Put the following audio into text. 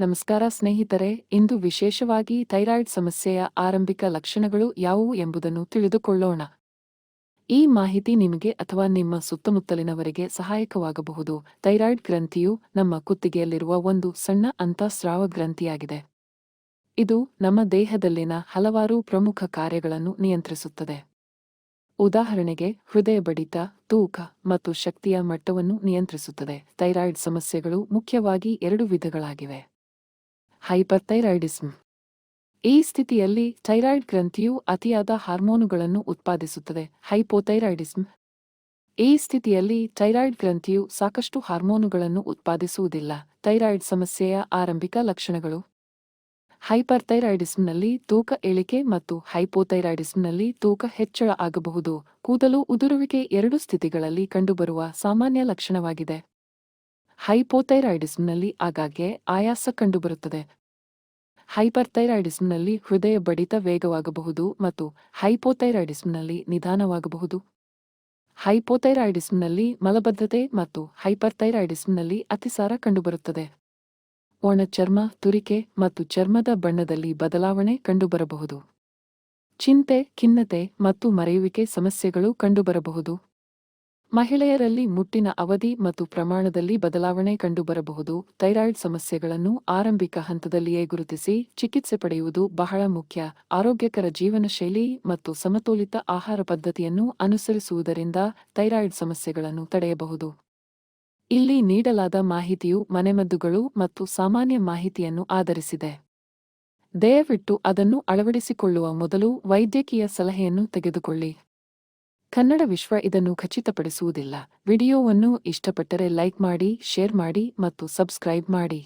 ನಮಸ್ಕಾರ ಸ್ನೇಹಿತರೆ, ಇಂದು ವಿಶೇಷವಾಗಿ ಥೈರಾಯ್ಡ್ ಸಮಸ್ಯೆಯ ಆರಂಭಿಕ ಲಕ್ಷಣಗಳು ಯಾವುವು ಎಂಬುದನ್ನು ತಿಳಿದುಕೊಳ್ಳೋಣ. ಈ ಮಾಹಿತಿ ನಿಮಗೆ ಅಥವಾ ನಿಮ್ಮ ಸುತ್ತಮುತ್ತಲಿನವರಿಗೆ ಸಹಾಯಕವಾಗಬಹುದು. ಥೈರಾಯ್ಡ್ ಗ್ರಂಥಿಯು ನಮ್ಮ ಕುತ್ತಿಗೆಯಲ್ಲಿರುವ ಒಂದು ಸಣ್ಣ ಅಂತಃಸ್ರಾವ ಗ್ರಂಥಿಯಾಗಿದೆ. ಇದು ನಮ್ಮ ದೇಹದಲ್ಲಿನ ಹಲವಾರು ಪ್ರಮುಖ ಕಾರ್ಯಗಳನ್ನು ನಿಯಂತ್ರಿಸುತ್ತದೆ. ಉದಾಹರಣೆಗೆ, ಹೃದಯ ಬಡಿತ, ತೂಕ ಮತ್ತು ಶಕ್ತಿಯ ಮಟ್ಟವನ್ನು ನಿಯಂತ್ರಿಸುತ್ತದೆ. ಥೈರಾಯ್ಡ್ ಸಮಸ್ಯೆಗಳು ಮುಖ್ಯವಾಗಿ ಎರಡು ವಿಧಗಳಾಗಿವೆ. ಹೈಪರ್ಥೈರಾಯ್ಡಿಸ್ಮ್ ಈ ಸ್ಥಿತಿಯಲ್ಲಿ ಥೈರಾಯ್ಡ್ ಗ್ರಂಥಿಯು ಅತಿಯಾದ ಹಾರ್ಮೋನುಗಳನ್ನು ಉತ್ಪಾದಿಸುತ್ತದೆ ಹೈಪೋಥೈರಾಯ್ಡಿಸಮ್ ಈ ಸ್ಥಿತಿಯಲ್ಲಿ ಥೈರಾಯ್ಡ್ ಗ್ರಂಥಿಯು ಸಾಕಷ್ಟು ಹಾರ್ಮೋನುಗಳನ್ನು ಉತ್ಪಾದಿಸುವುದಿಲ್ಲ, ಥೈರಾಯ್ಡ್ ಸಮಸ್ಯೆಯ ಆರಂಭಿಕ ಲಕ್ಷಣಗಳು. ಹೈಪರ್ಥೈರಾಯ್ಡಿಸಮ್ನಲ್ಲಿ ತೂಕ ಇಳಿಕೆ ಮತ್ತು ಹೈಪೋಥೈರಾಯ್ಡಿಸಮ್ನಲ್ಲಿ ತೂಕ ಹೆಚ್ಚಳ ಆಗಬಹುದು, ಕೂದಲು ಉದುರುವಿಕೆ ಎರಡು ಸ್ಥಿತಿಗಳಲ್ಲಿ ಕಂಡುಬರುವ ಸಾಮಾನ್ಯ ಲಕ್ಷಣವಾಗಿದೆ. ಹೈಪೋಥೈರಾಯ್ಡಿಸ್ಮ್ನಲ್ಲಿ ಆಗಾಗ್ಗೆ ಆಯಾಸ ಕಂಡುಬರುತ್ತದೆ. ಹೈಪರ್ಥೈರಾಯ್ಡಿಸ್ಮ್ನಲ್ಲಿ ಹೃದಯ ಬಡಿತ ವೇಗವಾಗಬಹುದು ಮತ್ತು ಹೈಪೋಥೈರಾಯ್ಡಿಸ್ಮ್ನಲ್ಲಿ ನಿಧಾನವಾಗಬಹುದು. ಹೈಪೋಥೈರಾಯ್ಡಿಸ್ಮ್ನಲ್ಲಿ ಮಲಬದ್ಧತೆ ಮತ್ತು ಹೈಪರ್ಥೈರಾಯ್ಡಿಸ್ಮ್ನಲ್ಲಿ ಅತಿಸಾರ ಕಂಡುಬರುತ್ತದೆ. ಒಣ ಚರ್ಮ ತುರಿಕೆ ಮತ್ತು ಚರ್ಮದ ಬಣ್ಣದಲ್ಲಿ ಬದಲಾವಣೆ ಕಂಡುಬರಬಹುದು. ಚಿಂತೆ, ಖಿನ್ನತೆ ಮತ್ತು ಮರೆಯುವಿಕೆ ಸಮಸ್ಯೆಗಳು ಕಂಡುಬರಬಹುದು. ಮಹಿಳೆಯರಲ್ಲಿ ಮುಟ್ಟಿನ ಅವಧಿ ಮತ್ತು ಪ್ರಮಾಣದಲ್ಲಿ ಬದಲಾವಣೆ ಕಂಡುಬರಬಹುದು. ಥೈರಾಯ್ಡ್ ಸಮಸ್ಯೆಗಳನ್ನು ಆರಂಭಿಕ ಹಂತದಲ್ಲಿಯೇ ಗುರುತಿಸಿ ಚಿಕಿತ್ಸೆ ಪಡೆಯುವುದು ಬಹಳ ಮುಖ್ಯ. ಆರೋಗ್ಯಕರ ಜೀವನ ಶೈಲಿ ಮತ್ತು ಸಮತೋಲಿತ ಆಹಾರ ಪದ್ಧತಿಯನ್ನು ಅನುಸರಿಸುವುದರಿಂದ ಥೈರಾಯ್ಡ್ ಸಮಸ್ಯೆಗಳನ್ನು ತಡೆಯಬಹುದು. ಇಲ್ಲಿ ನೀಡಲಾದ ಮಾಹಿತಿಯು ಮನೆಮದ್ದುಗಳು ಮತ್ತು ಸಾಮಾನ್ಯ ಮಾಹಿತಿಯನ್ನು ಆಧರಿಸಿದೆ. ದಯವಿಟ್ಟು ಅದನ್ನು ಅಳವಡಿಸಿಕೊಳ್ಳುವ ಮೊದಲು ವೈದ್ಯಕೀಯ ಸಲಹೆಯನ್ನು ತೆಗೆದುಕೊಳ್ಳಿ. ಕನ್ನಡ ವಿಶ್ವ ಇದನ್ನು ಖಚಿತಪಡಿಸುವುದಿಲ್ಲ. ವಿಡಿಯೋವನ್ನು ಇಷ್ಟಪಟ್ಟರೆ ಲೈಕ್ ಮಾಡಿ ಶೇರ್ ಮಾಡಿ ಮತ್ತು ಸಬ್ಸ್ಕ್ರೈಬ್ ಮಾಡಿ.